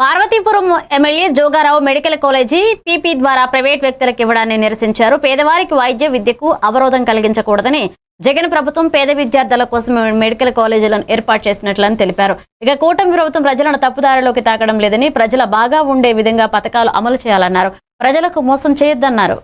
Parvathipuram MLA Jogarao medical college PP ద్వారా private వ్యక్తులకు ఇవ్వడాన్ని నిరసించారు. పేదవారికి వైద్య విద్యకు అవరోధం కలిగించకూడదని జగన్ ప్రభుత్వం పేద విద్యార్థుల కోసం మెడికల్ కాలేజీలను ఏర్పాటు చేసినట్లని తెలిపారు. ఇక కూటమి ప్రభుత్వం ప్రజలను తప్పుదారిలోకి తాకడం లేదని ప్రజల బాగా ఉండే విధంగా పథకాలు అమలు చేయాలన్నారు. ప్రజలకు మోసం చేయొద్దన్నారు.